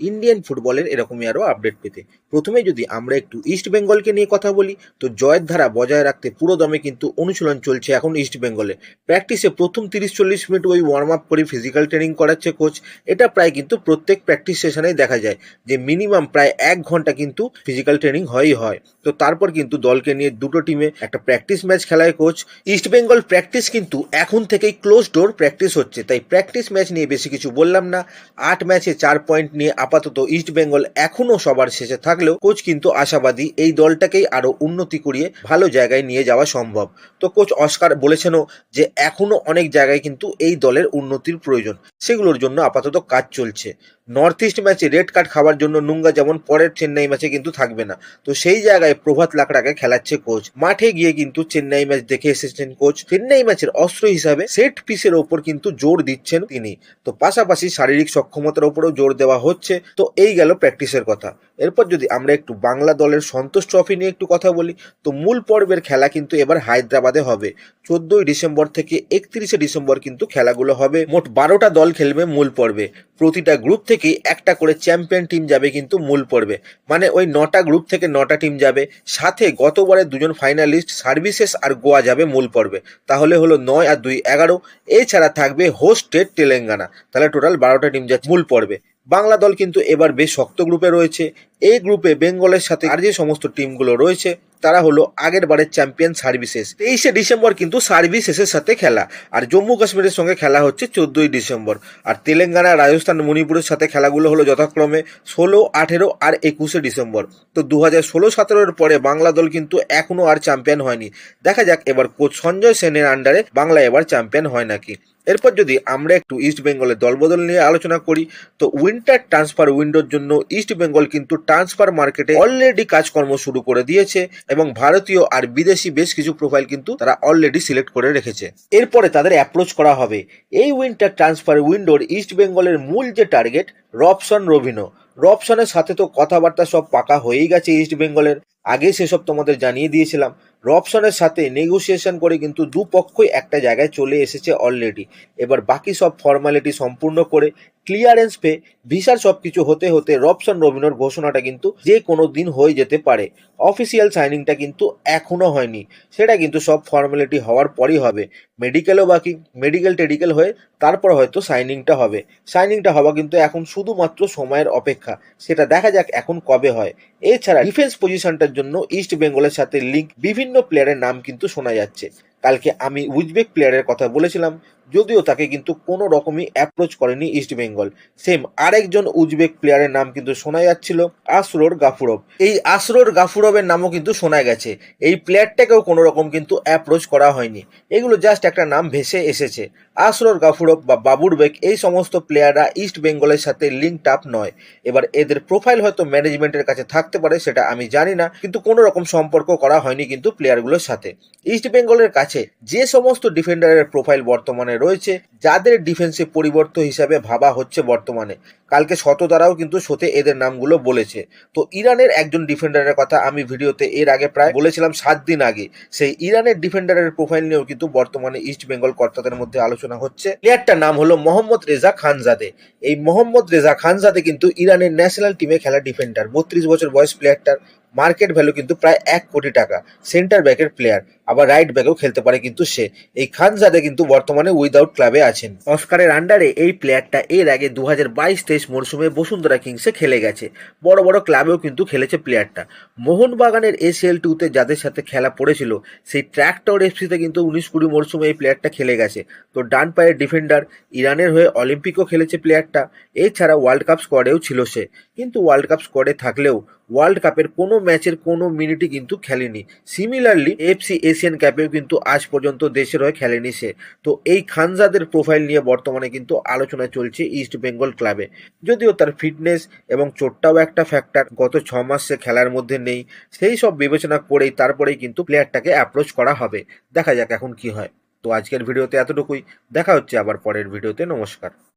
Indian ফুটবলের এরকমই আরও আপডেট পেতে। প্রথমে যদি আমরা একটু ইস্ট বেঙ্গলকে নিয়ে কথা বলি, তো জয়ের ধারা বজায় রাখতে পুরো দমে কিন্তু অনুশীলন চলছে এখন ইস্ট বেঙ্গলে প্র্যাকটিসে প্রথম তিরিশ চল্লিশ মিনিট ওই ওয়ার্ম আপ করে ফিজিক্যাল ট্রেনিং করাচ্ছে কোচ এটা প্রায় কিন্তু প্রত্যেক প্র্যাকটিস সেশনেই দেখা যায় যে মিনিমাম প্রায় এক ঘণ্টা কিন্তু ফিজিক্যাল ট্রেনিং হয়ই হয়। তো তারপর কিন্তু দলকে নিয়ে দুটো টিমে একটা প্র্যাকটিস ম্যাচ খেলায় কোচ ইস্ট বেঙ্গল প্র্যাকটিস কিন্তু এখন থেকেই ক্লোজ ডোর প্র্যাকটিস হচ্ছে। তাই প্র্যাকটিস ম্যাচ নিয়ে বেশি কিছু বললাম না। আট ম্যাচে চার পয়েন্ট নিয়ে আপাতত ইস্ট বেঙ্গল এখনও সবার শেষে থাকলেও কোচ কিন্তু আশাবাদী এই দলটাকেই আরও উন্নতি করিয়ে ভালো জায়গায় নিয়ে যাওয়া সম্ভব। তো কোচ অস্কার বলেছেনও যে এখনও অনেক জায়গায় কিন্তু এই দলের উন্নতির প্রয়োজন, সেগুলোর জন্য আপাতত কাজ চলছে। নর্থ ইস্ট ম্যাচে রেড কার্ড খাওয়ার জন্য নুঙ্গা যেমন পরের চেন্নাই ম্যাচে কিন্তু থাকবে না, তো সেই জায়গায় প্রভাত লাকড়াকে খেলাচ্ছে কোচ মাঠে গিয়ে কিন্তু চেন্নাই ম্যাচ দেখে এসেছেন কোচ চেন্নাই ম্যাচের অস্ত্র হিসাবে সেট পিসের ওপর কিন্তু জোর দিচ্ছেন তিনি। তো পাশাপাশি শারীরিক সক্ষমতার ওপরেও জোর দেওয়া হচ্ছে। তো এই গেল প্র্যাকটিসের কথা। এরপর যদি আমরা একটু বাংলা দলের সন্তোষ ট্রফি নিয়ে একটু কথা বলি, তো মূল পর্বের খেলা কিন্তু এবার হায়দ্রাবাদে হবে। চোদ্দই ডিসেম্বর থেকে একত্রিশে ডিসেম্বর কিন্তু খেলাগুলো হবে। মোট বারোটা দল খেলবে মূল পর্বে। প্রতিটা গ্রুপ থেকে একটা করে চ্যাম্পিয়ন টিম যাবে কিন্তু মূল পর্বে। মানে ওই নটা গ্রুপ থেকে নটা টিম যাবে। সাথে গতবারের দুজন ফাইনালিস্ট সার্ভিসেস আর গোয়া যাবে মূল পর্বে। তাহলে হলো নয় আর দুই এগারো। এছাড়া থাকবে হোস্টেড তেলেঙ্গানা। তাহলে টোটাল বারোটা টিম যাচ্ছে মূল পর্বে। বাংলা দল কিন্তু এবার বেশ শক্ত গ্রুপে রয়েছে। এই গ্রুপে বেঙ্গলের সাথে আর যে সমস্ত টিমগুলো রয়েছে তারা হলো আগের বারের চ্যাম্পিয়ন সার্ভিসেস তেইশে ডিসেম্বর কিন্তু সার্ভিসেসের সাথে খেলা। আর জম্মু কাশ্মীরের সঙ্গে খেলা হচ্ছে চোদ্দই ডিসেম্বর। আর তেলেঙ্গানা, রাজস্থান, মণিপুরের সাথে খেলাগুলো হলো যথাক্রমে ষোলো, আঠেরো আর একুশে ডিসেম্বর। তো দু হাজার ষোলো, সতেরোর পরে বাংলা দল কিন্তু এখনও আর চ্যাম্পিয়ন হয়নি। দেখা যাক এবার কোচ সঞ্জয় সেনের আন্ডারে বাংলা এবার চ্যাম্পিয়ন হয় নাকি। এরপর যদি আমরা একটু ইস্ট বেঙ্গলের দলবদল নিয়ে আলোচনা করি, তো উইন্টার ট্রান্সফার উইন্ডোর জন্য ইস্ট বেঙ্গল কিন্তু ট্রান্সফার মার্কেটে অলরেডি কাজকর্ম শুরু করে দিয়েছে। এবং ভারতীয় আর বিদেশি বেশ কিছু প্রোফাইল কিন্তু তারা অলরেডি সিলেক্ট করে রেখেছে। এরপরে তাদের অ্যাপ্রোচ করা হবে। এই উইন্টার ট্রান্সফার উইন্ডোর ইস্ট বেঙ্গলের মূল যে টার্গেট রবসন রবিনো রবসনের সাথে তো কথাবার্তা সব পাকা হয়েই গেছে ইস্ট বেঙ্গলের আগে সেসব তোমাদের জানিয়ে দিয়েছিলাম। রবসনের সাথে নেগোসিয়েশন করে কিন্তু দুপক্ষই একটা জায়গায় চলে এসেছে অলরেডি এবার বাকি সব ফর্মালিটি সম্পূর্ণ করে ক্লিয়ারেন্স পেয়ে ভিসার সব কিছু হতে হতে রপশন রবিনোর ঘোষণাটা কিন্তু যে কোনো দিন হয়ে যেতে পারে। অফিসিয়াল সাইনিংটা কিন্তু এখনও হয়নি। সেটা কিন্তু সব ফর্মালিটি হওয়ার পরই হবে। মেডিকেলও বাকি মেডিকেল টেডিকেল হয়ে তারপর হয়তো সাইনিংটা হবে। সাইনিংটা হওয়া কিন্তু এখন শুধুমাত্র সময়ের অপেক্ষা। সেটা দেখা যাক এখন কবে হয়। এছাড়া ডিফেন্স পজিশনটার জন্য ইস্ট বেঙ্গলের সাথে লিঙ্ক বিভিন্ন প্লেয়ারের নাম কিন্তু শোনা যাচ্ছে। কালকে আমি উজবেক প্লেয়ারের কথা বলেছিলাম। যদিও তাকে কিন্তু কোনো রকমই অ্যাপ্রোচ করেনি ইস্ট বেঙ্গল সেম আরেকজন উজবেক প্লেয়ারের নাম কিন্তু শোনা যাচ্ছিল, আসরোর গাফুরভ এই আসরোর গাফুরভের নামও কিন্তু শোনা গেছে। এই প্লেয়ারটাকেও কোনো রকম কিন্তু অ্যাপ্রোচ করা হয়নি। এগুলো জাস্ট একটা নাম ভেসে এসেছে। আসরোর গাফুরভ বা বাবুর বেগ, এই সমস্ত প্লেয়াররা ইস্ট বেঙ্গলের সাথে লিঙ্ক আপ নয়। এবার এদের প্রোফাইল হয়তো ম্যানেজমেন্টের কাছে থাকতে পারে, সেটা আমি জানি না, কিন্তু কোনো রকম সম্পর্ক করা হয়নি কিন্তু প্লেয়ারগুলোর সাথে। ইস্ট বেঙ্গলের কাছে যে সমস্ত ডিফেন্ডারের প্রোফাইল বর্তমানে রয়েছে, যাদের ডিফেন্সে পরিবর্তন হিসাবে ভাবা হচ্ছে বর্তমানে। কালকে শত দ্বারাও কিন্তু শোতে এদের নামগুলো বলেছে। তো ইরানের একজন ডিফেন্ডারের কথা আমি ভিডিওতে এর আগে প্রায় বলেছিলাম সাত দিন আগে। সেই ইরানের ডিফেন্ডারের প্রোফাইল নিয়েও কিন্তু বর্তমানে ইস্ট বেঙ্গল কর্তাদের মধ্যে আলোচনা হচ্ছে। প্লেয়ারটার নাম হলো মোহাম্মদ রেজা খানজাদে। এই মোহাম্মদ রেজা খানজাদে কিন্তু ইরানের ন্যাশনাল টিমে খেলা ডিফেন্ডার বত্রিশ বছর বয়স প্লেয়ারটার মার্কেট ভ্যালু কিন্তু প্রায় এক কোটি টাকা। সেন্টার ব্যাকের প্লেয়ার, আবার রাইট ব্যাকেও খেলতে পারে কিন্তু সে। এই খানজাদে কিন্তু বর্তমানে উইদাউট ক্লাবে আছেন। অস্কারের আন্ডারে এই প্লেয়ারটা এর আগে দু হাজার বাইশ তেইশ মরশুমে বসুন্ধরা কিংসে খেলে গেছে। বড় বড় ক্লাবেও কিন্তু খেলেছে প্লেয়ারটা। মোহনবাগানের এসিএল টুতে যাদের সাথে খেলা পড়েছিল, সেই ট্র্যাক্টর এফসিতে কিন্তু উনিশ কুড়ি মরশুমে এই প্লেয়ারটা খেলে গেছে। তো ডান পায়ের ডিফেন্ডার, ইরানের হয়ে অলিম্পিকও খেলেছে প্লেয়ারটা। এছাড়া ওয়ার্ল্ড কাপ স্কোয়াডেও ছিল সে। কিন্তু ওয়ার্ল্ড কাপ স্কোয়াডে থাকলেও ওয়ার্ল্ড কাপের কোনো ম্যাচের কোনো মিনিটই কিন্তু খেলেনি। সিমিলারলি এফসি এশিয়ান ক্যাপেও কিন্তু আজ পর্যন্ত দেশের হয়ে খেলেনি সে। তো এই খানজাদের প্রোফাইল নিয়ে বর্তমানে কিন্তু আলোচনা চলছে ইস্ট বেঙ্গল ক্লাবে যদিও তার ফিটনেস এবং চোটটাও একটা ফ্যাক্টর গত ছ মাস সে খেলার মধ্যে নেই। সেই সব বিবেচনা করেই তারপরেই কিন্তু প্লেয়ারটাকে অ্যাপ্রোচ করা হবে। দেখা যাক এখন কি হয়। তো আজকের ভিডিওতে এতটুকুই। দেখা হচ্ছে আবার পরের ভিডিওতে। নমস্কার।